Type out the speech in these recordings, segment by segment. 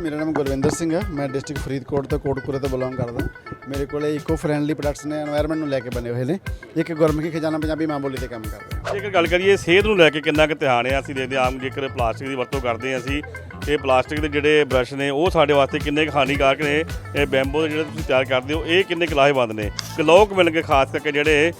ਮੇਰਾ ਨਾਮ ਗੁਰਵਿੰਦਰ ਸਿੰਘ ਹੈ। ਮੈਂ ਡਿਸਟ੍ਰਿਕਟ ਫਰੀਦਕੋਟ ਤੋਂ ਕੋਟਪੁਰੇ ਤੋਂ ਬਿਲੋਂਗ ਕਰਦਾ। ਮੇਰੇ ਕੋਲੇ ਇਕੋ ਫਰੈਂਡਲੀ ਪ੍ਰੋਡਕਟਸ ਨੇ এনवायरमेंट ਨੂੰ ਲੈ ਕੇ ਬਣੇ ਹੋਏ ਨੇ। ਇੱਕ ਗੁਰਮੁਖੀ ਖਜ਼ਾਨਾ ਪੰਜਾਬੀ ਮਾਂ ਬੋਲੀ ਤੇ ਕੰਮ ਕਰ ਹਾਂ ਜੇਕਰ ਗੱਲ ਕਰੀਏ, ਸਿਹਤ ਨੂੰ ਲੈ ਕੇ ਕਿੰਨਾ ਕੁ ਧਿਆਨ ਹੈ ਅਸੀਂ ਦੇਖਦੇ ਆਮ ਜੇਕਰ ਪਲਾਸਟਿਕ ਦੀ ਵਰਤੋਂ ਕਰਦੇ ਹਾਂ ਅਸੀਂ ਇਹ ਪਲਾਸਟਿਕ ਦੇ ਜਿਹੜੇ ਬ੍ਰਸ਼ ਨੇ, ਉਹ ਸਾਡੇ ਵਾਸਤੇ ਕਿੰਨੇ ਕੁ ਹਾਨੀਕਾਰਕ ਨੇ, ਇਹ ਬੈਂਬੋ ਦੇ ਜਿਹੜੇ ਤੁਸੀਂ ਤਿਆਰ ਕਰਦੇ ਹੋ, ਇਹ ਕਿੰਨੇ ਕੁ ਲਾਹੇਵੰਦ ਨੇ? ਕਿ ਲੋਕ ਮਿਲ ਕੇ ਖਾਸ ਕਰਕੇ ਜਿਹੜੇ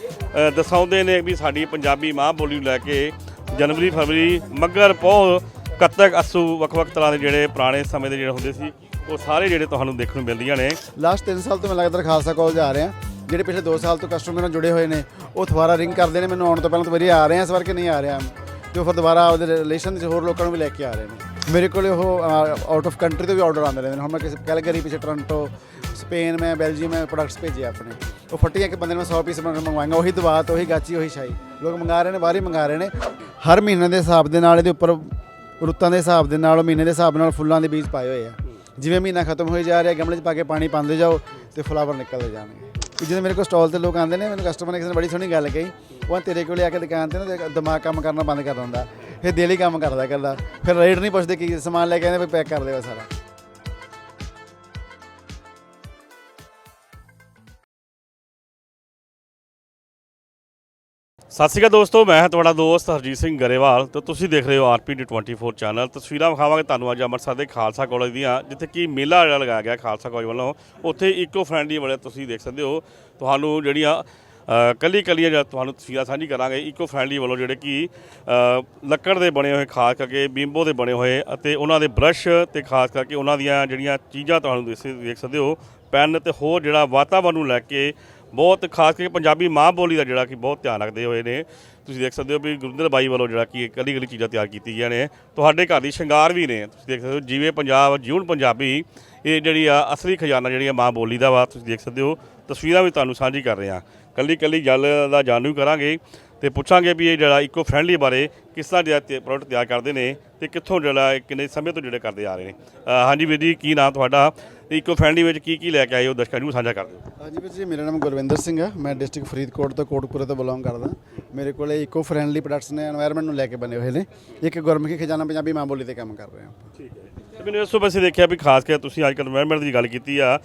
ਦਸਾਉਂਦੇ ਨੇ ਵੀ ਸਾਡੀ ਪੰਜਾਬੀ ਮਾਂ ਬੋਲੀ ਨੂੰ ਲੈ ਕੇ ਜਨਵਰੀ, ਫਰਵਰੀ ਮੱਗਰ, ਪੋਹ ਕੱਤਕ, ਅਸੂ, ਵੱਖ-ਵੱਖ ਤਰ੍ਹਾਂ ਦੇ ਜਿਹੜੇ ਪੁਰਾਣੇ ਸਮੇਂ ਦੇ ਜਿਹੜੇ ਹੁੰਦੇ ਸੀ, ਉਹ ਸਾਰੇ ਜਿਹੜੇ ਤੁਹਾਨੂੰ ਦੇਖਣ ਨੂੰ ਮਿਲਦੀਆਂ ਨੇ। ਲਾਸਟ 3 ਸਾਲ ਤੋਂ ਮੈਂ ਲਗਾਤਾਰ ਖਾਲਸਾ ਕਾਲਜ ਆ ਰਿਹਾ। ਜਿਹੜੇ ਪਿਛਲੇ 2 ਸਾਲ ਤੋਂ ਕਸਟਮਰ ਨਾਲ ਜੁੜੇ ਹੋਏ ਨੇ, ਉਹ ਦੁਬਾਰਾ ਰਿੰਗ ਕਰਦੇ ਨੇ, ਮੈਨੂੰ ਆਉਣ ਤੋਂ ਪਹਿਲਾਂ ਤੋਂ ਵਾਰੀ ਆ ਰਹੇ ਆ, ਇਸ ਵਾਰ ਕਿ ਨਹੀਂ ਆ ਰਿਹਾ। ਤੇ ਉਹ ਫਿਰ ਦੁਬਾਰਾ ਉਹਦੇ ਰਿਲੇਸ਼ਨ ਦੇ ਹੋਰ ਲੋਕਾਂ ਨੂੰ ਵੀ ਲੈ ਕੇ ਆ ਰਹੇ ਨੇ। ਮੇਰੇ ਕੋਲ ਉਹ ਆਊਟ ਆਫ ਕੰਟਰੀ ਤੋਂ ਵੀ ਆਰਡਰ ਆਉਂਦੇ ਰਹਿੰਦੇ ਨੇ। ਹੁਣ ਮੈਂ ਕਿਸੇ ਕੈਲਗਰੀ, ਪਿੱਛੇ ਟੋਰਾਂਟੋ ਸਪੇਨ ਮੈਂ ਬੈਲਜੀਅਮ ਮੈਂ ਪ੍ਰੋਡਕਟਸ ਭੇਜੇ ਆਪਣੇ। ਉਹ ਫੱਟੀਆਂ ਕਿ ਬੰਦੇ ਨੇ ਮੈਂ 100 ਪੀਸ ਮੰਗਵਾਏਗਾ ਉਹੀ ਦਵਾਤ ਉਹੀ ਗਾਚੀ, ਉਹੀ ਸ਼ਾਈ ਲੋਕ ਮੰਗਾ ਰਹੇ ਨੇ ਬਾਹਰ ਹੀ ਮੰਗਾ ਰਹੇ ਨੇ। ਹਰ ਮਹੀਨੇ ਦੇ ਹਿਸਾਬ ਦੇ ਨਾਲ ਇਹਦੇ ਉੱਪਰ ਰੁੱਤਾਂ ਦੇ ਹਿਸਾਬ ਦੇ ਨਾਲ, ਮਹੀਨੇ ਦੇ ਹਿਸਾਬ ਨਾਲ ਫੁੱਲਾਂ ਦੇ ਬੀਜ ਪਾਏ ਹੋਏ ਆ। ਜਿਵੇਂ ਮਹੀਨਾ ਖਤਮ ਹੋਈ ਜਾ ਰਿਹਾ, ਗਮਲੇ 'ਚ ਪਾ ਕੇ ਪਾਣੀ ਪਾਉਂਦੇ ਜਾਓ ਤੇ ਫਲਾਵਰ ਨਿਕਲਦੇ ਜਾਣਗੇ। ਕਿ ਜਦੋਂ ਮੇਰੇ ਕੋਲ ਸਟਾਲ ਤੇ ਲੋਕ ਆਉਂਦੇ ਨੇ, ਮੈਨੂੰ ਕਸਟਮਰ ਨੇ ਕਿਸੇ ਨੇ ਬੜੀ ਸੋਹਣੀ ਗੱਲ ਕਹੀ, ਉਹ ਤੇਰੇ ਕੋਲੇ ਆ ਕੇ ਦੁਕਾਨ ਤੇ ਨਾ ਦਿਮਾਗ ਕੰਮ ਕਰਨਾ ਬੰਦ ਕਰ ਦਿੰਦਾ। ਫਿਰ ਦਿਲ ਹੀ ਕੰਮ ਕਰਦਾ ਕਰਦਾ। ਫਿਰ ਰੇਟ ਨਹੀਂ ਪੁੱਛਦੇ ਕੀ ਸਮਾਨ ਲੈ ਕੇ ਆਉਂਦੇ ਵੀ ਪੈਕ ਕਰ ਦੇਵਾ ਸਾਰਾ। ਸਤਿ ਸ਼੍ਰੀ ਅਕਾਲ ਦੋਸਤੋ ਮੈਂ ਹਾਂ ਤੁਹਾਡਾ ਦੋਸਤ ਹਰਜੀਤ ਸਿੰਘ ਗਰੇਵਾਲ ਤੇ ਤੁਸੀਂ ਦੇਖ ਰਹੇ ਹੋ ਆਰਪੀਡੀ 24 ਚੈਨਲ। ਤਸਵੀਰਾਂ ਵਿਖਾਵਾਂਗੇ ਤੁਹਾਨੂੰ ਅੱਜ ਅੰਮ੍ਰਿਤਸਰ ਦੇ ਖਾਲਸਾ ਕਾਲਜ ਦੀਆਂ ਜਿੱਥੇ ਕਿ ਮੇਲਾ ਜਿਹੜਾ ਲਗਾਇਆ ਗਿਆ ਖਾਲਸਾ ਕਾਲਜ ਵੱਲੋਂ। ਉੱਥੇ ਇਕੋ ਫਰੈਂਡਲੀ ਵਾਲੇ ਤੁਸੀਂ ਦੇਖ ਸਕਦੇ ਹੋ ਤੁਹਾਨੂੰ ਜਿਹੜੀਆਂ ਅ, ਕੱਲੀ ਕੱਲੀਆਂ ਜਿਹੜਾ ਤੁਹਾਨੂੰ ਤਸਵੀਰਾਂ ਸਾਂਝੀ ਕਰਾਂਗੇ। ਇਕੋ ਫਰੈਂਡਲੀ ਵੱਲੋਂ ਜਿਹੜੇ ਕਿ ਲੱਕੜ ਦੇ ਬਣੇ ਹੋਏ ਖਾਸ ਕਰਕੇ ਬੀਂਬੋ ਦੇ ਬਣੇ ਹੋਏ ਅਤੇ ਉਹਨਾਂ ਦੇ ਬ੍ਰਸ਼ ਤੇ ਖਾਸ ਕਰਕੇ ਉਹਨਾਂ ਦੀਆਂ ਜਿਹੜੀਆਂ ਚੀਜ਼ਾਂ ਤੁਹਾਨੂੰ ਦੇਖ ਸਕਦੇ ਹੋ ਪੈਨ ਤੇ ਹੋਰ ਜਿਹੜਾ ਵਾਤਾਵਰਨ ਨੂੰ ਲੈ ਕੇ ਬਹੁਤ ਖਾਸ ਕਰਕੇ ਪੰਜਾਬੀ ਮਾਂ ਬੋਲੀ ਦਾ ਜਿਹੜਾ ਕਿ ਬਹੁਤ ਧਿਆਨ ਰੱਖਦੇ ਹੋਏ ਨੇ। ਤੁਸੀਂ ਦੇਖ ਸਕਦੇ ਹੋ ਵੀ ਗੁਰਿੰਦਰ ਬਾਈ ਵੱਲੋਂ ਜਿਹੜਾ ਕਿ ਕੱਲੀ ਕੱਲੀ ਚੀਜ਼ਾਂ ਤਿਆਰ ਕੀਤੀਆਂ ਨੇ। ਤੁਹਾਡੇ ਘਰ ਦੀ ਸ਼ਿੰਗਾਰ ਵੀ ਨੇ। ਤੁਸੀਂ ਦੇਖ ਸਕਦੇ ਹੋ ਜਿਵੇਂ ਪੰਜਾਬ, ਜਿਉਣ ਪੰਜਾਬੀ, ਇਹ ਜਿਹੜੀ ਆ ਅਸਲੀ ਖਜ਼ਾਨਾ ਜਿਹੜੀ ਆ ਮਾਂ ਬੋਲੀ ਦਾ ਵਾ। ਤੁਸੀਂ ਦੇਖ ਸਕਦੇ ਹੋ। ਤਸਵੀਰਾਂ ਵੀ ਤੁਹਾਨੂੰ ਸਾਂਝੀ ਕਰ ਰਹੇ ਹਾਂ। ਕੱਲੀ ਕੱਲੀ ਗੱਲ ਦਾ ਜਾਣੂ ਕਰਾਂਗੇ। ਤੇ ਪੁੱਛਾਂਗੇ ਵੀ ਇਹ ਜਿਹੜਾ ਇਕੋ ਫਰੈਂਡਲੀ ਬਾਰੇ ਕਿਸ ਤਰ੍ਹਾਂ ਜਿਹੜਾ ਪ੍ਰੋਡਕਟ ਤਿਆਰ ਕਰਦੇ ਨੇ ਤੇ ਕਿੱਥੋਂ ਜਿਹੜਾ ਕਿੰਨੇ ਸਮੇਂ ਤੋਂ ਜਿਹੜੇ ਕਰਦੇ ਆ ਰਹੇ ਨੇ। ਹਾਂਜੀ ਵੀਰ ਜੀ ਕੀ ਨਾਮ ਤੁਹਾਡਾ? ਇਕੋ ਫਰੈਂਡਲੀ ਵਿੱਚ ਕੀ ਕੀ ਲੈ ਕੇ ਆਏ ਹੋ? ਦਰਸ਼ਕਾਂ ਨੂੰ ਸਾਂਝਾ ਕਰਦੇ ਦਿਓ। ਹਾਂਜੀ ਵੀਰ ਜੀ ਮੇਰਾ ਨਾਮ ਗੁਰਵਿੰਦਰ ਸਿੰਘ ਹੈ ਮੈਂ ਡਿਸਟ੍ਰਿਕਟ ਫਰੀਦਕੋਟ ਤੋਂ ਕੋਟਪੁਰੇ ਤੋਂ ਬਿਲੋਂਗ ਕਰਦਾ। ਮੇਰੇ ਕੋਲੇ ਇਕੋ ਫਰੈਂਡਲੀ ਪ੍ਰੋਡਕਟਸ ਨੇ এনवायरमेंट ਨੂੰ ਲੈ ਕੇ ਬਣੇ ਹੋਏ ਨੇ। ਇੱਕ ਗੁਰਮੁਖੀ ਖਜ਼ਾਨਾ ਪੰਜਾਬੀ ਮਾਂ ਬੋਲੀ ਤੇ ਕੰਮ ਕਰ ਰਹੇ ਹਾਂ ਠੀਕ ਹੈ। ਤੇ ਮੈਨੂੰ ਇਸ ਤੋਂ ਅਸੀਂ ਦੇਖਿਆ ਵੀ ਖਾਸ ਕਰਕੇ ਤੁਸੀਂ ਅੱਜ ਇਨਵਾਇਰਨਮੈਂਟ ਦੀ ਗੱਲ ਕੀਤੀ ਆ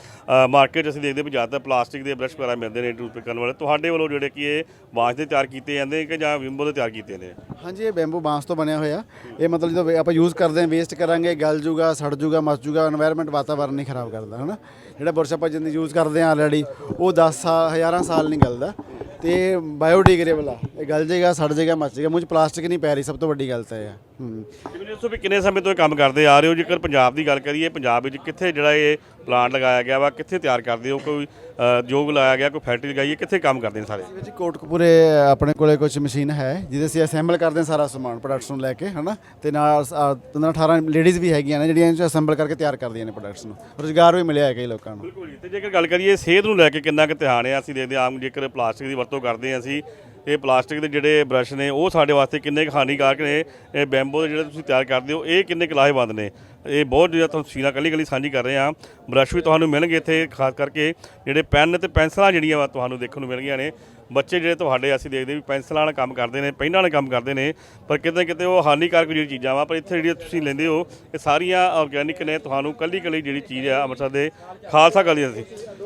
ਮਾਰਕੀਟ ਅਸੀਂ ਦੇਖਦੇ ਵੀ ਜ਼ਿਆਦਾਤਰ ਪਲਾਸਟਿਕ ਦੇ ਬ੍ਰਸ਼ ਵਗੈਰਾ ਮਿਲਦੇ ਨੇ ਟੂਥ ਕਰਨ ਵਾਲੇ। ਤੁਹਾਡੇ ਵੱਲੋਂ ਜਿਹੜੇ ਕਿ ਇਹ ਬਾਂਸ ਦੇ ਤਿਆਰ ਕੀਤੇ ਜਾਂਦੇ ਕਿ ਜਾਂ ਬਿੰਬੋ ਦੇ ਤਿਆਰ ਕੀਤੇ ਨੇ ਹਾਂਜੀ, ਇਹ ਬੈਂਬੂ ਬਾਂਸ ਤੋਂ ਬਣਿਆ ਹੋਇਆ। ਇਹ ਮਤਲਬ ਜਦੋਂ ਆਪਾਂ ਯੂਜ਼ ਕਰਦੇ ਹਾਂ ਵੇਸਟ ਕਰਾਂਗੇ, ਗਲ ਜੂਗਾ, ਸੜ ਜੂਗਾ, ਮਸ ਜੂਗਾ ਇਨਵਾਇਰਨਮੈਂਟ ਵਾਤਾਵਰਨ ਨਹੀਂ ਖਰਾਬ ਕਰਦਾ, ਹਨਾ? ਜਿਹੜਾ ਬੁਰਸ਼ ਆਪਾਂ ਜਿੰਦ ਯੂਜ਼ ਕਰਦੇ ਹਾਂ ਆਲਰੇਡੀ ਉਹ 10 ਹਜ਼ਾਰਾਂ ਸਾਲ ਨਹੀਂ ਗਲਦਾ। ਤੇ ਬਾਇਓਡੀਗਰੇਬਲ ਆ। ਇਹ ਗਲ ਜਾਏਗਾ ਸੜ ਜਾਏਗਾ ਮੱਚ ਜਾਏਗਾ ਮੂੰਹ 'ਚ ਪਲਾਸਟਿਕ ਨਹੀਂ ਪੈ ਰਹੀ ਸਭ ਤੋਂ ਵੱਡੀ ਗੱਲ ਤਾਂ ਇਹ ਆ। ਹੂੰ। ਤੇ ਮੈਨੂੰ ਦੱਸੋ ਵੀ ਕਿੰਨੇ ਸਮੇਂ ਤੋਂ ਇਹ ਕੰਮ ਕਰਦੇ ਆ ਰਹੇ ਹੋ? ਜੇਕਰ ਪੰਜਾਬ ਦੀ ਗੱਲ ਕਰੀਏ ਪੰਜਾਬ ਵਿੱਚ ਕਿੱਥੇ ਜਿਹੜਾ ਇਹ ਪਲਾਂਟ ਲਗਾਇਆ ਗਿਆ ਵਾ ਕਿੱਥੇ ਤਿਆਰ ਕਰਦੇ ਹੋ? ਕੋਈ ਅ, ਜੋਗ ਲਾਇਆ ਗਿਆ ਕੋਈ ਫੈਕਟਰੀ ਲਗਾਈ ਹੈ? ਕਿੱਥੇ ਕੰਮ ਕਰਦੇ ਨੇ ਸਾਰੇ? ਵਿੱਚ ਕੋਟਕਪੂਰੇ ਆਪਣੇ ਕੋਲੇ ਕੁਝ ਮਸ਼ੀਨ ਹੈ ਜਿਹਦੇ ਅਸੀਂ ਅਸੈਂਬਲ ਕਰਦੇ ਹਾਂ ਸਾਰਾ ਸਮਾਨ ਪ੍ਰੋਡਕਟਸ ਨੂੰ ਲੈ ਕੇ ਹਨਾ? ਤੇ ਨਾਲ 15 18 ਲੇਡੀਜ਼ ਵੀ ਹੈਗੀਆਂ ਨੇ ਜਿਹੜੀਆਂ ਇਹ 'ਚ ਅਸੈਂਬਲ ਕਰਕੇ ਤਿਆਰ ਕਰਦੀਆਂ ਨੇ ਪ੍ਰੋਡਕਟਸ ਨੂੰ। ਰੋਜ਼ਗਾਰ ਵੀ ਮਿਲਿਆ ਹੈ ਕਈ ਲੋਕਾਂ ਨੂੰ। ਬਿਲਕੁਲ ਜੀ। ਤੇ ਜੇਕਰ ਗੱਲ ਕਰੀਏ ਸਿਹਤ ਨੂੰ ਲੈ ਕੇ ਕਿੰਨਾ ਕੁ ਧਿਆਨ ਹੈ? ਅਸੀਂ ਦੇਖਦੇ ਹਾਂ ਆਮ ਜੇਕਰ ਪਲਾਸਟਿਕ ਦੀ ਵਰਤੋਂ ਕਰਦੇ ਹਾਂ ਅਸੀਂ ਇਹ ਪਲਾਸਟਿਕ ਦੇ ਜਿਹੜੇ ਬ੍ਰਸ਼ ਨੇ, ਉਹ ਸਾਡੇ ਵਾਸਤੇ ਕਿੰਨੇ ਕੁ ਹਾਨੀਕਾਰਕ ਨੇ। ਇਹ ਬੈਂਬੋ ਦੇ ਜਿਹੜੇ ਤੁਸੀਂ ਤਿਆਰ ਕਰਦੇ ਹੋ, ਇਹ ਕਿੰਨੇ ਕੁ ਲਾਹੇਵੰਦ ਨੇ? ਇਹ ਬਹੁਤ ਜਿਹੜਾ ਤੁਹਾਨੂੰ ਸੀਨਾ ਕੱਲੀ ਕੱਲੀ ਸਾਂਝੀ ਕਰ ਰਹੇ ਹਾਂ। ਬ੍ਰਸ਼ ਵੀ ਤੁਹਾਨੂੰ ਮਿਲਣਗੇ ਇੱਥੇ, ਖਾਸ ਕਰਕੇ ਜਿਹੜੇ ਪੈਨ ਤੇ ਪੈਨਸਲਾਂ ਜਿਹੜੀਆਂ ਵਾ ਤੁਹਾਨੂੰ ਦੇਖਣ ਨੂੰ ਮਿਲਣਗੀਆਂ ਨੇ। ਬੱਚੇ ਜਿਹੜੇ ਤੁਹਾਡੇ ਅਸੀਂ ਦੇਖਦੇ ਵੀ ਪੈਨਸਲਾਂ ਨਾਲ ਕੰਮ ਕਰਦੇ ਨੇ, ਪੈਨਾਂ ਨਾਲ ਕੰਮ ਕਰਦੇ ਨੇ, ਪਰ ਕਿਤੇ ਨਾ ਕਿਤੇ ਉਹ ਹਾਨੀਕਾਰਕ ਜਿਹੜੀ ਚੀਜ਼ਾਂ ਵਾ, ਪਰ ਇੱਥੇ ਜਿਹੜੀਆਂ ਤੁਸੀਂ ਲੈਂਦੇ ਹੋ, ਇਹ ਸਾਰੀਆਂ ਆਰਗੈਨਿਕ ਨੇ, ਤੁਹਾਨੂੰ ਕੱਲੀ ਕੱਲੀ ਜਿਹੜੀ ਚੀਜ਼ ਆ ਅੰਮ੍ਰਿਤਸਰ ਦੇ ਖਾਲਸਾ ਕਾਲਜ ਦੀ।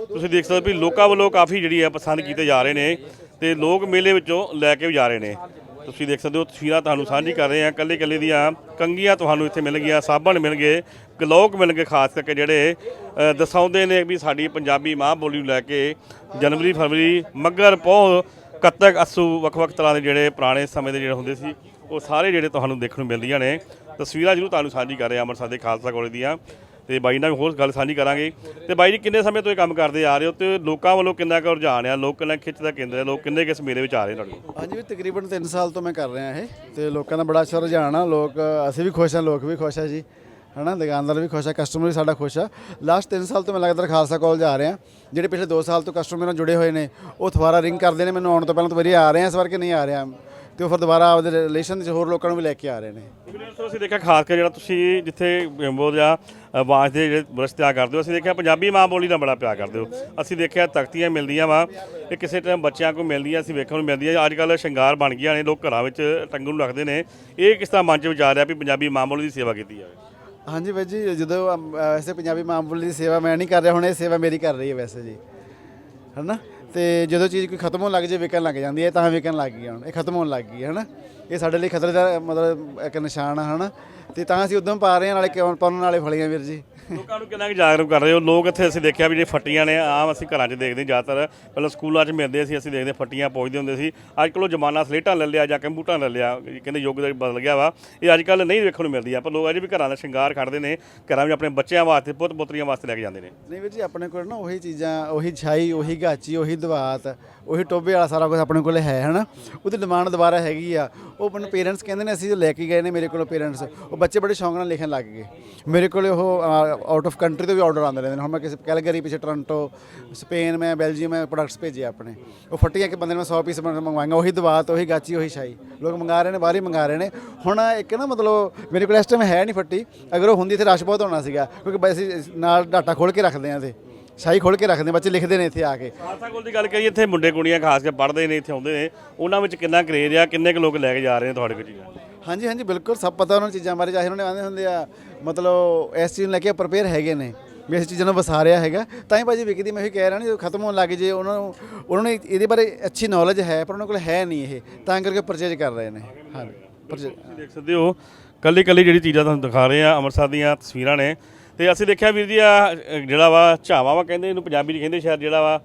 ਤੁਸੀਂ ਦੇਖ ਸਕਦੇ ਹੋ ਵੀ ਲੋਕਾਂ ਵੱਲੋਂ ਕਾਫੀ ਜਿਹੜੀ ਆ ਪਸੰਦ ਕੀਤੇ ਜਾ ਰਹੇ ਨੇ। ਤੇ ਲੋਕ ਮੇਲੇ ਵਿੱਚੋਂ ਲੈ ਕੇ ਵੀ ਜਾ ਰਹੇ ਨੇ। ਤੁਸੀਂ ਦੇਖ ਸਕਦੇ ਹੋ ਤਸਵੀਰਾਂ ਤੁਹਾਨੂੰ ਸਾਂਝੀ ਕਰ ਰਹੇ ਹਾਂ। ਕੱਲੇ ਕੱਲੇ ਦੀਆਂ ਕੰਗੀਆਂ ਤੁਹਾਨੂੰ ਇੱਥੇ ਮਿਲ ਗਈਆਂ ਸਾਬਣ ਮਿਲ ਗਏ ਗਲੋਕ ਮਿਲ ਗਏ ਖਾਸ ਕਰਕੇ ਜਿਹੜੇ ਅ, ਦਰਸਾਉਂਦੇ ਨੇ ਵੀ ਸਾਡੀ ਪੰਜਾਬੀ ਮਾਂ ਬੋਲੀ ਨੂੰ ਲੈ ਕੇ ਜਨਵਰੀ ਫਰਵਰੀ ਮੱਗਰ ਪੋਹ ਕੱਤਕ ਅਸੂ ਵੱਖ-ਵੱਖ ਤਰ੍ਹਾਂ ਦੇ ਜਿਹੜੇ ਪੁਰਾਣੇ ਸਮੇਂ ਦੇ ਜਿਹੜੇ ਹੁੰਦੇ ਸੀ ਉਹ ਸਾਰੇ ਜਿਹੜੇ ਤੁਹਾਨੂੰ ਦੇਖਣ ਨੂੰ ਮਿਲਦੀਆਂ ਨੇ। ਤਸਵੀਰਾਂ ਜ਼ਰੂਰ ਤੁਹਾਨੂੰ ਸਾਂਝੀ ਕਰ ਰਹੇ ਅੰਮ੍ਰਿਤਸਰ ਦੇ ਖਾਲਸਾ ਕਾਲਜ ਦੀਆਂ। ਤੇ ਬਾਈ ਨਾਲ ਹੋਰ ਗੱਲ ਸਾਂਝੀ ਕਰਾਂਗੇ। ਤੇ ਬਾਈ ਜੀ, ਕਿੰਨੇ ਸਮੇਂ ਤੋਂ ਇਹ ਕੰਮ ਕਰਦੇ ਆ ਰਹੇ ਹੋ ਤੇ ਲੋਕਾਂ ਵੱਲੋਂ ਕਿੰਨਾ ਕੁ ਰੁਝਾਨ ਆ? ਲੋਕ ਕਿੰਨਾ ਖਿੱਚ ਦਾ ਕੇਂਦਰ ਹੈ ਲੋਕ ਕਿੰਨੇ ਕਿਸ ਮੇਲੇ ਵਿੱਚ ਆ ਰਹੇ ਤੁਹਾਡੇ ਹਾਂਜੀ ਵੀ ਤਕਰੀਬਨ 3 ਸਾਲ ਤੋਂ ਮੈਂ ਕਰ ਰਿਹਾ ਇਹ। ਤੇ ਲੋਕਾਂ ਦਾ ਬੜਾ ਅੱਛਾ ਰੁਝਾਨ ਆ। ਲੋਕ, ਅਸੀਂ ਵੀ ਖੁਸ਼ ਆ, ਲੋਕ ਵੀ ਖੁਸ਼ ਆ ਜੀ। ਹਨਾ, ਦੁਕਾਨਦਾਰ ਵੀ ਖੁਸ਼ ਆ ਕਸਟਮਰ ਵੀ ਸਾਡਾ ਖੁਸ਼ ਆ। ਲਾਸਟ 3 ਸਾਲ ਤੋਂ ਮੈਂ ਲਗਾਤਾਰ ਖਾਲਸਾ ਕਾਲਜ ਆ ਰਿਹਾ। ਜਿਹੜੇ ਪਿਛਲੇ 2 ਸਾਲ ਤੋਂ ਕਸਟਮਰ ਨਾਲ ਜੁੜੇ ਹੋਏ ਨੇ, ਉਹ ਦੁਬਾਰਾ ਰਿੰਗ ਕਰਦੇ ਨੇ, ਮੈਨੂੰ ਆਉਣ ਤੋਂ ਪਹਿਲਾਂ ਤੋਂ ਵਾਰੀ ਆ ਰਹੇ ਆ, ਇਸ ਵਾਰ ਕਿ ਨਹੀਂ ਆ ਰਿਹਾ। ਤੇ ਉਹ ਫਿਰ ਦੁਬਾਰਾ ਆਪਦੇ ਰਿਲੇਸ਼ਨ ਦੇ ਹੋਰ ਲੋਕਾਂ ਨੂੰ ਵੀ ਲੈ ਕੇ ਆ ਰਹੇ ਨੇ। ਦੋਸਤੋ ਅਸੀਂ ਦੇਖਿਆ ਖਾਸ ਕਰ ਜਿਹੜਾ ਤੁਸੀਂ ਜਿੱਥੇ ਬਿੰਬੋ ਜਾਂ ਆਵਾਜ਼ ਦੇ ਜਿਹੜੇ ਬ੍ਰਸ਼ ਤਿਆਰ ਕਰਦੇ ਹੋ ਅਸੀਂ ਦੇਖਿਆ ਪੰਜਾਬੀ ਮਾਂ ਬੋਲੀ ਦਾ ਬੜਾ ਪਿਆਰ ਕਰਦੇ ਹੋ। ਅਸੀਂ ਦੇਖਿਆ ਤਖਤੀਆਂ ਮਿਲਦੀਆਂ ਵਾ ਇਹ ਕਿਸੇ ਟਾਈਮ ਬੱਚਿਆਂ ਕੋਲ ਮਿਲਦੀਆਂ ਅਸੀਂ ਵੇਖਣ ਨੂੰ ਮਿਲਦੀਆਂ। ਅੱਜ ਕੱਲ੍ਹ ਸ਼ਿੰਗਾਰ ਬਣ ਗਈਆਂ ਨੇ ਲੋਕ ਘਰਾਂ ਵਿੱਚ ਟੰਗੂ ਨੂੰ ਰੱਖਦੇ ਨੇ। ਇਹ ਕਿਸ ਤਰ੍ਹਾਂ ਮਨ ਚ ਵਿਚਾਰ ਰਿਹਾ ਵੀ ਪੰਜਾਬੀ ਮਾਂ ਬੋਲੀ ਦੀ ਸੇਵਾ ਕੀਤੀ ਜਾਵੇ? ਹਾਂਜੀ ਬਾਈ ਜੀ ਜਦੋਂ ਵੈਸੇ ਪੰਜਾਬੀ ਮਾਂ ਬੋਲੀ ਦੀ ਸੇਵਾ ਮੈਂ ਨਹੀਂ ਕਰ ਰਿਹਾ ਹੁਣ ਇਹ ਸੇਵਾ ਮੇਰੀ ਕਰ ਰਹੀ ਹੈ ਵੈਸੇ ਜੀ। ਹਨਾ? ਤੇ ਜਦੋਂ ਚੀਜ਼ ਕੋਈ ਖਤਮ ਹੋਣ ਲੱਗ ਜੇ, ਵਿਕਣ ਲੱਗ ਜਾਂਦੀ ਹੈ, ਤਾਂ ਵਿਕਣ ਲੱਗ ਗਈ ਹੁਣ। ਇਹ ਖਤਮ ਹੋਣ ਲੱਗ ਗਈ ਹੈ, ਹਨਾ? ਇਹ ਸਾਡੇ ਲਈ ਖਤਰੇ ਦਾ ਮਤਲਬ ਇੱਕ ਨਿਸ਼ਾਨ ਆ, ਹਨਾ? ਤੇ ਤਾਂ ਅਸੀਂ ਉਦੋਂ ਪਾ ਰਹੇ ਹਾਂ, ਨਾਲੇ ਕਿਉਂ ਪਾਉਣ ਨਾਲੇ ਫਲੀਆਂ, ਵੀਰ ਜੀ। ਲੋਕਾਂ ਨੂੰ ਕਿੰਨਾ ਕੁ ਜਾਗਰੂਕ ਕਰ ਰਹੇ ਹੋ? ਲੋਕ ਇੱਥੇ ਅਸੀਂ ਦੇਖਿਆ ਵੀ ਜੇ ਫੱਟੀਆਂ ਨੇ, ਆਮ ਅਸੀਂ ਘਰਾਂ 'ਚ ਦੇਖਦੇ ਹਾਂ ਜ਼ਿਆਦਾਤਰ। ਪਹਿਲਾਂ ਸਕੂਲਾਂ 'ਚ ਮਿਲਦੇ ਸੀ, ਅਸੀਂ ਦੇਖਦੇ ਫੱਟੀਆਂ ਪਹੁੰਚਦੇ ਹੁੰਦੇ ਸੀ। ਅੱਜ ਕੱਲ੍ਹ ਉਹ ਜ਼ਮਾਨਾ ਸਲੇਟਾਂ ਲੈ ਲਿਆ ਜਾਂ ਕੰਪਿਊਟਰ ਲੈ ਲਿਆ, ਕਹਿੰਦੇ ਯੁੱਗ ਦਾ ਬਦਲ ਗਿਆ ਵਾ। ਇਹ ਅੱਜ ਕੱਲ੍ਹ ਨਹੀਂ ਵੇਖਣ ਨੂੰ ਮਿਲਦੀਆਂ ਪਰ ਲੋਕ ਅਜੇ ਵੀ ਘਰਾਂ ਦਾ ਸ਼ਿੰਗਾਰ ਖੜਦੇ ਨੇ, ਘਰਾਂ ਵਿੱਚ ਆਪਣੇ ਬੱਚਿਆਂ ਵਾਸਤੇ, ਪੁੱਤ ਪੁੱਤਰੀਆਂ ਵਾਸਤੇ ਲੈ ਕੇ ਜਾਂਦੇ ਨੇ। ਨਹੀਂ ਵੀਰ ਜੀ, ਆਪਣੇ ਕੋਲ ਨਾ ਉਹੀ ਚੀਜ਼ਾਂ, ਉਹੀ ਛਾਈ, ਉਹੀ ਗਾਚੀ ਉਹੀ ਦਵਾਤ, ਉਹੀ ਟੋਬੇ ਵਾਲਾ ਸਾਰਾ ਕੁਝ ਆਪਣੇ ਕੋਲ ਹੈ, ਹਨਾ? ਉਹਦੀ ਡਿਮਾਂਡ ਦੁਬਾਰਾ ਹੈਗੀ ਆ। ਉਹ ਆਪਣੇ ਪੇਰੈਂਟਸ ਕਹਿੰਦੇ ਨੇ, ਅਸੀਂ ਲੈ ਕੇ ਗਏ ਨੇ ਮੇਰੇ ਕੋਲੋਂ ਪੇਰੈਂਟਸ ਉਹ ਬੱਚੇ ਬੜੇ ਸ਼ੌਂਕ ਨਾਲ ਲਿਖਣ ਲੱਗ ਗਏ। ਮੇਰੇ ਕੋਲ ਉਹ ਆਊਟ ਆਫ ਕੰਟਰੀ ਤੋਂ ਵੀ ਆਰਡਰ ਆਉਂਦੇ ਰਹਿੰਦੇ ਨੇ। ਹੁਣ ਮੈਂ ਕਿਸੇ ਕੈਲਗਰੀ ਪਿੱਛੇ ਟੋਰਾਂਟੋ ਸਪੇਨ ਮੈਂ ਬੈਲਜੀਅਮ ਮੈਂ ਪ੍ਰੋਡਕਟਸ ਭੇਜੇ ਆਪਣੇ। ਉਹ ਫੱਟੀਆਂ ਕਿ ਬੰਦੇ ਨੇ ਮੈਂ 100 ਪੀਸ ਮੰਗਵਾਏਗਾ ਉਹੀ ਦਵਾਤ ਉਹੀ ਗਾਚੀ ਉਹੀ ਛਾਈ ਲੋਕ ਮੰਗਾ ਰਹੇ ਨੇ ਬਾਹਰ ਹੀ ਮੰਗਾ ਰਹੇ ਨੇ। ਹੁਣ ਇੱਕ ਨਾ ਮਤਲਬ ਮੇਰੇ ਕੋਲ ਇਸ ਟਾਈਮ ਹੈ ਨਹੀਂ ਫੱਟੀ। ਅਗਰ ਉਹ ਹੁੰਦੀ ਤੇ ਰਸ਼ ਬਹੁਤ ਹੋਣਾ ਸੀਗਾ ਕਿਉਂਕਿ ਅਸੀਂ ਨਾਲ ਡਾਟਾ ਖੋਲ ਕੇ ਰੱਖਦੇ ਆ ਤੇ ਸ਼ਾਹੀ ਖੋਲ ਕੇ ਰੱਖਦੇ ਬੱਚੇ ਲਿਖਦੇ ਨੇ ਇੱਥੇ ਆ ਕੇ। ਖਾਲਸਾ ਕੋਲ ਦੀ ਗੱਲ ਕਰੀਏ ਇੱਥੇ ਮੁੰਡੇ ਕੁੜੀਆਂ ਖਾਸ ਕੇ ਪੜ੍ਹਦੇ ਨੇ ਇੱਥੇ ਆਉਂਦੇ ਨੇ। ਉਹਨਾਂ ਵਿੱਚ ਕਿੰਨਾ ਕਰੇਜ ਆ ਕਿੰਨੇ ਕੁ ਲੋਕ ਲੈ ਕੇ ਜਾ ਰਹੇ ਨੇ ਤੁਹਾਡੇ ਕੋਲ ਚੀਜ਼ਾਂ? ਹਾਂਜੀ ਹਾਂਜੀ ਬਿਲਕੁਲ ਸਭ ਪਤਾ ਉਹਨਾਂ ਚੀਜ਼ਾਂ ਬਾਰੇ ਚਾਹੇ ਉਹਨਾਂ ਨੇ ਆਂਦੇ ਹੁੰਦੇ ਆ ਮਤਲਬ ਇਸ ਚੀਜ਼ ਨੂੰ ਲੈ ਕੇ ਪ੍ਰਪੇਅਰ ਹੈਗੇ ਨੇ ਵੀ ਇਸ ਚੀਜ਼ਾਂ ਨੂੰ ਵਸਾ ਰਿਹਾ ਹੈਗਾ। ਤਾਂ ਹੀ ਭਾਜੀ ਵਿਕਦੀ ਮੈਂ ਵੀ ਕਹਿ ਰਿਹਾ ਨਾ ਜਦੋਂ ਖਤਮ ਹੋਣ ਲੱਗ ਜੇ ਉਹਨਾਂ ਨੂੰ ਉਹਨਾਂ ਨੂੰ ਇਹਦੇ ਬਾਰੇ ਅੱਛੀ ਨੌਲੇਜ ਹੈ ਪਰ ਉਹਨਾਂ ਕੋਲ ਹੈ ਨਹੀਂ ਇਹ। ਤਾਂ ਕਰਕੇ ਪਰਚੇਜ ਕਰ ਰਹੇ ਨੇ। ਹਾਂਜੀ ਪਰਚੇਜ ਤੁਸੀਂ ਦੇਖ ਸਕਦੇ ਹੋ ਕੱਲੀ ਕੱਲੀ ਜਿਹੜੀ ਚੀਜ਼ਾਂ ਤੁਹਾਨੂੰ ਦਿਖਾ ਰਹੇ ਆ ਅੰਮ੍ਰਿਤਸਰ ਦੀਆਂ ਤਸਵੀਰਾਂ ਨੇ। ਤੇ ਅਸੀਂ ਦੇਖਿਆ ਵੀਰ ਜੀ ਆ ਜਿਹੜਾ ਵਾ ਝਾਵਾ ਵਾ ਕਹਿੰਦੇ ਇਹਨੂੰ ਪੰਜਾਬੀ 'ਚ ਕਹਿੰਦੇ ਸ਼ਾਇਦ ਜਿਹੜਾ ਵਾ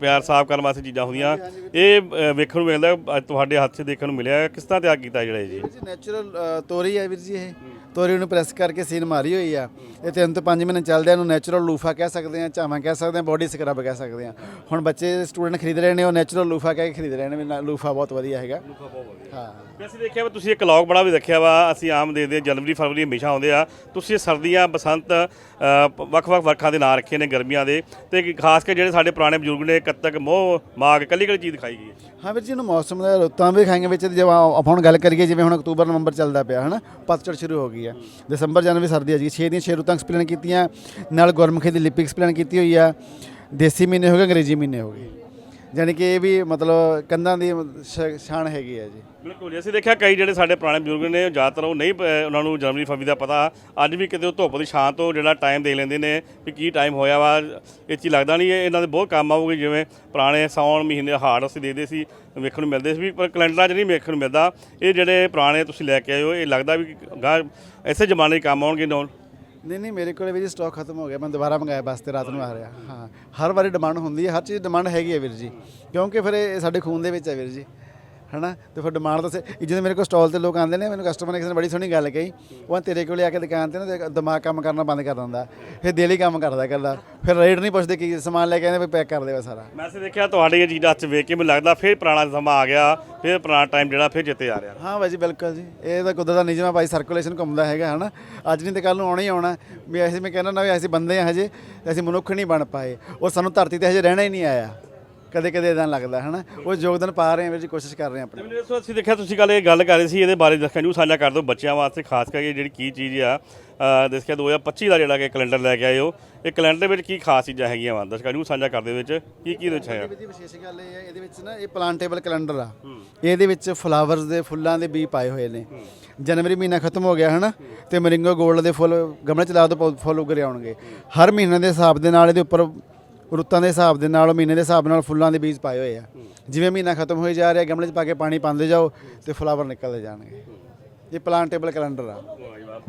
ਪਿਆਰ ਸਾਫ਼ ਕਰਨ ਵਾਸਤੇ ਚੀਜ਼ਾਂ ਹੁੰਦੀਆਂ। ਇਹ ਵੇਖਣ ਨੂੰ ਮਿਲਦਾ ਅੱਜ ਤੁਹਾਡੇ ਹੱਥ 'ਚ ਦੇਖਣ ਨੂੰ ਮਿਲਿਆ ਕਿਸ ਤਰ੍ਹਾਂ ਤਿਆਰ ਕੀਤਾ ਜਿਹੜਾ ਇਹ ਜੀ? ਨੈਚੁਰਲ ਤੋਰੀ ਹੈ ਵੀਰ ਜੀ ਇਹ। ਤੋਰੀ ਨੂੰ ਪ੍ਰੈਸ ਕਰਕੇ ਸੀਨ ਮਾਰੀ ਹੋਈ ਆ। ਇਹ ਤਿੰਨ ਤੋਂ ਪੰਜ ਮਹੀਨੇ ਚੱਲਦੇ ਆ ਇਹਨੂੰ ਨੈਚੁਰਲ ਲੂਫਾ ਕਹਿ ਸਕਦੇ ਆ ਝਾਵਾਂ ਕਹਿ ਸਕਦੇ ਆ ਬੋਡੀ ਸਕਰਬ ਕਹਿ ਸਕਦੇ ਆ। ਹੁਣ ਬੱਚੇ ਸਟੂਡੈਂਟ ਖਰੀਦ ਰਹੇ ਨੇ ਉਹ ਨੈਚੁਰਲ ਲੂਫਾ ਕਹਿ ਕੇ ਖਰੀਦ ਰਹੇ ਨੇ ਵੀ ਲੂਫਾ ਬਹੁਤ ਵਧੀਆ ਹੈਗਾ। ਹਾਂ। ਵੀ ਅਸੀਂ ਦੇਖਿਆ ਵਾ ਤੁਸੀਂ ਇੱਕ ਲੌਗ ਬੜਾ ਵੀ ਦੇਖਿਆ ਵਾ ਅਸੀਂ ਆਮ ਦੇਖਦੇ ਜਨਵਰੀ ਫਰਵਰੀ ਹਮੇਸ਼ਾ ਆਉਂਦੇ ਆ। ਤੁਸੀਂ ਸਰਦੀਆਂ ਬਸੰਤ ਵੱਖ-ਵੱਖ ਵਰਖਾਂ ਦੇ ਨਾਂ ਰੱਖੇ ਨੇ ਗਰਮੀਆਂ ਦੇ। ਤੇ ਖਾਸ ਕੇ ਜਿਹੜੇ ਸਾਡੇ ਪੁਰਾਣੇ ਬਜ਼ੁਰਗ ਨੇ ਕੱਤਕ ਮੋਹ ਮਾਗ ਕੱਲੀ ਕੱਲੀ ਚੀਜ਼ ਦਿਖਾਈ ਗਈ ਹੈ। ਹਾਂ ਵੀਰ ਜੀ ਇਹਨੂੰ ਮੌਸਮ ਦਾ ਰੁੱਤਾਂ ਵੀ ਖਾਈਆਂ ਵਿੱਚ ਜੇ ਆਪਾਂ ਹੁਣ ਗੱਲ ਕਰੀਏ ਜਿਵੇਂ ਹੁਣ ਅਕਤੂਬਰ ਨਵੰਬਰ ਚੱਲਦਾ ਪਿਆ ਹਨਾ? ਪਤਝੜ ਸ਼ੁਰੂ ਹੋ ਗਈ ਹੈ। ਦਸੰਬਰ, ਜਨਵਰੀ ਸਰਦੀ ਆ ਜੀ। 6 ਦੀਆਂ 6 ਰੁੱਤਾਂ ਐਕਸਪਲੇਨ ਕੀਤੀਆਂ। ਨਾਲ ਗੁਰਮੁਖੀ ਦੀ ਲਿਪੀ ਐਕਸਪਲੇਨ ਕੀਤੀ ਹੋਈ ਆ। ਦੇਸੀ ਮਹੀਨੇ ਹੋ ਗਏ, ਅੰਗਰੇਜ਼ੀ ਮਹੀਨੇ ਹੋ ਗਏ। ਯਾਨੀ ਕਿ ਇਹ ਵੀ ਮਤਲਬ ਕੰਧਾਂ ਦੀ ਸ਼- ਸ਼ਾਨ ਹੈਗੀ ਹੈ ਜੀ। ਬਿਲਕੁਲ ਜੀ। ਅਸੀਂ ਦੇਖਿਆ ਕਈ ਜਿਹੜੇ ਸਾਡੇ ਪੁਰਾਣੇ ਬਜ਼ੁਰਗ ਨੇ, ਉਹ ਜ਼ਿਆਦਾਤਰ ਉਹ ਨਹੀਂ ਪ- ਉਹਨਾਂ ਨੂੰ ਜਨਵਰੀ ਫਰਵਰੀ ਦਾ ਪਤਾ। ਅੱਜ ਵੀ ਕਿਤੇ ਉਹ ਧੁੱਪ ਦੀ ਛਾਂ ਤੋਂ ਜਿਹੜਾ ਟਾਈਮ ਦੇ ਲੈਂਦੇ ਨੇ ਵੀ ਕੀ ਟਾਈਮ ਹੋਇਆ ਵਾ। ਇਹ ਚੀਜ਼ ਲੱਗਦਾ ਨਹੀਂ, ਇਹ ਇਹਨਾਂ ਦੇ ਬਹੁਤ ਕੰਮ ਆਊਗੀ, ਜਿਵੇਂ ਪੁਰਾਣੇ ਸਾਉਣ ਮਹੀਨੇ ਹਾੜ ਅਸੀਂ ਦੇਖਦੇ ਸੀ, ਵੇਖਣ ਨੂੰ ਮਿਲਦੇ ਸੀ ਵੀ, ਪਰ ਕੈਲੰਡਰਾਂ 'ਚ ਨਹੀਂ ਵੇਖਣ ਨੂੰ ਮਿਲਦਾ। ਇਹ ਜਿਹੜੇ ਪੁਰਾਣੇ ਤੁਸੀਂ ਲੈ ਕੇ ਆਏ ਹੋ, ਇਹ ਲੱਗਦਾ ਵੀ ਗਾਂ ਐਸੇ ਜ਼ਮਾਨੇ 'ਚ ਕੰਮ ਆਉਣਗੇ, ਨੌ ਨਹੀਂ ਨਹੀਂ, ਮੇਰੇ ਕੋਲ ਵੀਰ ਜੀ ਸਟਾਕ ਖਤਮ ਹੋ ਗਿਆ। ਮੈਂ ਦੁਬਾਰਾ ਮੰਗਾਇਆ ਵਾਸਤੇ ਰਾਤ ਨੂੰ ਆ ਰਿਹਾ। ਹਾਂ, ਹਰ ਵਾਰੀ ਡਿਮਾਂਡ ਹੁੰਦੀ ਹੈ, ਹਰ ਚੀਜ਼ ਡਿਮਾਂਡ ਹੈਗੀ ਹੈ ਵੀਰ ਜੀ। ਕਿਉਂਕਿ ਫਿਰ ਇਹ ਸਾਡੇ ਖੂਨ ਦੇ ਵਿੱਚ ਹੈ ਵੀਰ ਜੀ। ਹਨਾ? ਤੇ ਫਿਰ ਡਿਮਾਂਡ ਤਾਂ ਸੇ- ਜਦੋਂ ਮੇਰੇ ਕੋਲ ਸਟਾਲ ਤੇ ਲੋਕ ਆਉਂਦੇ ਨੇ ਮੈਨੂੰ ਕਸਟਮਰ ਨੇ ਕਿਸੇ ਨੇ ਬੜੀ ਸੋਹਣੀ ਗੱਲ ਕਹੀ ਉਹ ਤੇਰੇ ਕੋਲੇ ਆ ਕੇ ਦੁਕਾਨ ਤੇ ਨਾ ਦਿਮਾਗ ਕੰਮ ਕਰਨਾ ਬੰਦ ਕਰ ਦਿੰਦਾ। ਫਿਰ ਦਿਲ ਹੀ ਕੰਮ ਕਰਦਾ ਕਰਦਾ ਫਿਰ ਰੇਟ ਨਹੀਂ ਪੁੱਛਦੇ ਕੀ ਸਮਾਨ ਲੈ ਕੇ ਆਉਂਦੇ ਵੀ ਪੈਕ ਕਰ ਦੇਵਾ ਸਾਰਾ। ਮੈਂ ਅਸੀਂ ਦੇਖਿਆ ਤੁਹਾਡੀ ਇਹ ਹੱਥ 'ਚ ਵੇਖ ਕੇ ਮੈਨੂੰ ਲੱਗਦਾ ਫਿਰ ਪੁਰਾਣਾ ਸਮਾਂ ਆ ਗਿਆ ਫਿਰ ਪੁਰਾਣਾ ਟਾਈਮ ਜਿਹੜਾ ਫਿਰ ਜਿੱਤੇ ਆ ਰਿਹਾ। ਹਾਂ ਬਾਈ ਜੀ ਬਿਲਕੁਲ ਜੀ। ਇਹ ਤਾਂ ਕੁਦਰਤ ਦਾ ਨਿਯਮ ਹੈ ਬਾਈ ਸਰਕੂਲੇਸ਼ਨ ਘੁੰਮਦਾ ਹੈਗਾ ਹਨਾ? ਅੱਜ ਨਹੀਂ ਤੇ ਕੱਲ ਨੂੰ ਆਉਣਾ ਹੀ ਆਉਣਾ। ਵੀ ਅਸੀਂ ਮੈਂ ਕਹਿੰਦਾ ਨਾ ਵੀ ਅਸੀਂ ਬੰਦੇ ਹਾਂ ਹਜੇ ਅਸੀਂ ਮਨੁੱਖ ਨਹੀਂ ਬਣ ਪਾਏ। ਉਹ ਸਾਨੂੰ ਧਰਤੀ ਤੇ ਹਜੇ ਰਹਿਣਾ ਹੀ ਨਹੀਂ ਆਇਆ। ਕਦੇ ਕਦੇ ਇਦਾਂ ਲੱਗਦਾ ਹਨਾ? ਉਹ ਯੋਗਦਾਨ ਪਾ ਰਹੇ ਹਾਂ ਵੀਰ ਜੀ ਕੋਸ਼ਿਸ਼ ਕਰ ਰਹੇ ਹਾਂ ਆਪਣੀ। ਮੈਨੂੰ ਦੱਸੋ ਅਸੀਂ ਦੇਖਿਆ ਤੁਸੀਂ ਕੱਲ ਇਹ ਗੱਲ ਕਰ ਰਹੇ ਸੀ ਇਹਦੇ ਬਾਰੇ ਦੱਸਿਆ ਨੂੰ ਸਾਂਝਾ ਕਰ ਦਿਓ ਬੱਚਿਆਂ ਵਾਸਤੇ ਖਾਸ ਕਰਕੇ ਜਿਹੜੀ ਕੀ ਚੀਜ਼ ਆ ਦੱਸਿਆ 2025 ਦਾ ਜਿਹੜਾ ਕਿ ਕੈਲੰਡਰ ਲੈ ਕੇ ਆਏ ਹੋ ਇਹ ਕੈਲੰਡਰ ਵਿੱਚ ਕੀ ਖਾਸ ਚੀਜ਼ਾਂ ਹੈਗੀਆਂ ਵਾ? ਦਰਸ਼ਕਾਂ ਨੂੰ ਸਾਂਝਾ ਕਰਦੇ ਵਿੱਚ ਕੀ ਕੀ ਵਿੱਚ ਹੈਗਾ? ਇਹਦੀ ਵਿਸ਼ੇਸ਼ ਗੱਲ ਇਹ ਹੈ ਇਹਦੇ ਵਿੱਚ ਨਾ ਇਹ ਪਲਾਂਟੇਬਲ ਕੈਲੰਡਰ ਆ। ਇਹਦੇ ਵਿੱਚ ਫਲਾਵਰਸ ਦੇ ਫੁੱਲਾਂ ਦੇ ਬੀ ਪਾਏ ਹੋਏ ਨੇ। ਜਨਵਰੀ ਮਹੀਨਾ ਖਤਮ ਹੋ ਗਿਆ ਹਨਾ? ਤੇ ਮਰਿੰਗੋ ਗੋਲਡ ਦੇ ਫੁੱਲ ਗਮਲੇ ਚ ਲਾ ਦੋ ਫੁੱਲ ਉੱਗ ਆਉਣਗੇ ਹਰ ਮਹੀਨੇ ਦੇ ਹਿਸਾਬ ਦੇ ਨਾਲ ਇਹਦੇ ਉੱਪਰ ਰੁੱਤਾਂ ਦੇ ਹਿਸਾਬ ਦੇ ਨਾਲ ਮਹੀਨੇ ਦੇ ਹਿਸਾਬ ਨਾਲ ਫੁੱਲਾਂ ਦੇ ਬੀਜ ਪਾਏ ਹੋਏ ਆ। ਜਿਵੇਂ ਮਹੀਨਾ ਖਤਮ ਹੋਈ ਜਾ ਰਿਹਾ ਗਮਲੇ 'ਚ ਪਾ ਕੇ ਪਾਣੀ ਪਾਉਂਦੇ ਜਾਓ ਤੇ ਫਲਾਵਰ ਨਿਕਲਦੇ ਜਾਣਗੇ। ਇਹ ਪਲਾਂਟੇਬਲ ਕੈਲੰਡਰ ਆ।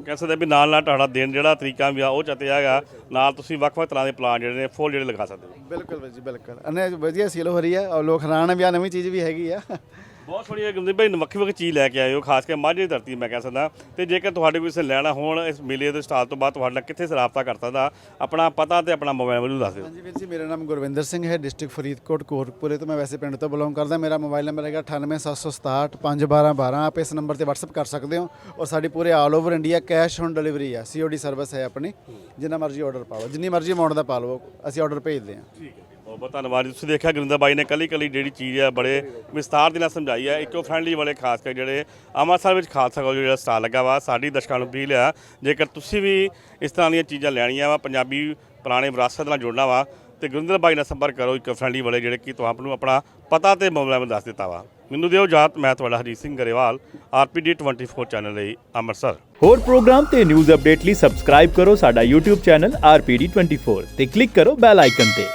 ਕਹਿ ਸਕਦੇ ਵੀ ਨਾਲ ਨਾਲ ਤੁਹਾਡਾ ਦਿਨ ਜਿਹੜਾ ਤਰੀਕਾ ਵੀ ਆ ਉਹ ਚੱਤੇ ਹੈਗਾ। ਨਾਲ ਤੁਸੀਂ ਵੱਖ-ਵੱਖ ਤਰ੍ਹਾਂ ਦੇ ਪਲਾਨ ਜਿਹੜੇ ਨੇ ਫੁੱਲ ਜਿਹੜੇ ਲਗਾ ਸਕਦੇ ਹੋ। ਬਿਲਕੁਲ ਵੀਰ ਜੀ ਬਿਲਕੁਲ। ਅਨੇ ਵਧੀਆ ਸੇਲ ਹੋ ਰਹੀ ਆ ਔਰ ਲੋਕ ਹੈਰਾਨ ਵੀ ਆ ਨਵੀਂ ਚੀਜ਼ ਵੀ ਹੈਗੀ ਆ। ਬਹੁਤ ਸੋਹਣੀ ਹੈ ਗੁਰਦੀਪ ਭਾਈ ਵੱਖਰੀ ਵੱਖਰੀ ਚੀਜ਼ ਲੈ ਕੇ ਆਏ ਹੋ ਖਾਸ ਕਰਕੇ ਮਾਝੇ ਦੀ ਧਰਤੀ ਮੈਂ ਕਹਿ ਸਕਦਾ। ਤੇ ਜੇਕਰ ਤੁਹਾਡੇ ਕੋਈ ਲੈਣਾ ਹੋਣ ਇਸ ਮੇਲੇ ਦੇ ਸਟਾਲ ਤੋਂ ਬਾਅਦ ਤੁਹਾਡੇ ਨਾਲ ਕਿੱਥੇ ਰਾਬਤਾ ਕਰ ਸਕਦਾ ਆਪਣਾ ਪਤਾ ਤੇ ਆਪਣਾ ਮੋਬਾਈਲ ਨੰਬਰ ਦੱਸ ਦਿਓ। ਹਾਂਜੀ ਵੀਰ ਜੀ ਮੇਰਾ ਨਾਮ ਗੁਰਵਿੰਦਰ ਸਿੰਘ ਹੈ ਡਿਸਟ੍ਰਿਕਟ ਫਰੀਦਕੋਟ ਕੋਟਪੁਰੇ ਤੋਂ ਮੈਂ ਵੈਸੇ ਪਿੰਡ ਤੋਂ ਬਿਲੋਂਗ ਕਰਦਾ। ਮੇਰਾ ਮੋਬਾਈਲ ਨੰਬਰ ਹੈਗਾ 9876 5112 ਆਪ ਇਸ ਨੰਬਰ ਤੇ WhatsApp ਕਰ ਸਕਦੇ ਹੋ ਔਰ ਸਾਡੀ ਪੂਰੇ all over India cash on delivery ਆ ਸੀਓਡੀ ਸਰਵਿਸ ਹੈ ਆਪਣੀ, ਜਿੰਨਾ ਮਰਜ਼ੀ ਆਰਡਰ ਪਾਓ ਜਿੰਨੀ ਮਰਜ਼ੀ ਅਮਾਉਂਟ ਦਾ ਪਾ ਲਓ, ਅਸੀਂ ਆਰਡਰ ਭੇਜਦੇ ਹਾਂ ਠੀਕ ਹੈ। ਬਹੁਤ ਬਹੁਤ ਧੰਨਵਾਦ ਜੀ। ਤੁਸੀਂ ਦੇਖਿਆ ਗੁਰਿੰਦਰ ਬਾਈ ਨੇ ਕੱਲੀ ਕੱਲੀ ਜਿਹੜੀ ਚੀਜ਼ ਹੈ ਬੜੇ ਵਿਸਤਾਰ ਦੇ ਨਾਲ ਸਮਝਾਈ ਹੈ ਇਕੋ ਫ੍ਰੈਂਡਲੀ ਵਾਲੇ ਖਾਸ ਕਰ ਜਿਹੜੇ ਅੰਮ੍ਰਿਤਸਰ ਵਿੱਚ ਖਾਲਸਾ ਕਾਲਜ ਜਿਹੜਾ ਸਟਾਲ ਲੱਗਾ ਵਾ, ਸਾਡੀ ਦਰਸ਼ਕਾਂ ਨੂੰ ਅਪੀਲ ਆ, ਜੇਕਰ ਤੁਸੀਂ ਵੀ ਇਸ ਤਰ੍ਹਾਂ ਦੀਆਂ ਚੀਜ਼ਾਂ ਲੈਣੀਆਂ ਵਾ, ਪੰਜਾਬੀ ਪੁਰਾਣੇ ਵਿਰਾਸਤ ਨਾਲ ਜੁੜਨਾ ਵਾ, ਤੇ ਗੁਰਿੰਦਰ ਬਾਈ ਨਾਲ ਸੰਪਰਕ ਕਰੋ ਇਕੋ ਫ੍ਰੈਂਡਲੀ ਵਾਲੇ ਜਿਹੜੇ ਕਿ ਤੁਹਾਨੂੰ ਆਪਣਾ ਪਤਾ ਤੇ ਮਾਮਲਾ ਨੰਬਰ ਦੱਸ ਦਿੱਤਾ ਵਾ। ਮੈਨੂੰ ਦਿਓ ਇਜਾਜ਼ਤ ਮੈਂ ਤੁਹਾਡਾ ਹਰਜੀਤ ਸਿੰਘ ਗਰੇਵਾਲ, ਆਰਪੀਡੀ 24 ਚੈਨਲ ਲਈ ਅੰਮ੍ਰਿਤਸਰ। ਹੋਰ ਪ੍ਰੋਗਰਾਮ ਤੇ ਨਿਊਜ਼ ਅਪਡੇਟ ਲਈ ਸਬਸਕ੍ਰਾਈਬ ਕਰੋ ਸਾਡਾ YouTube ਚੈਨਲ RPD24 ਤੇ ਕਲਿੱਕ ਕਰੋ ਬੈਲ ਆਈਕਨ ਤੇ।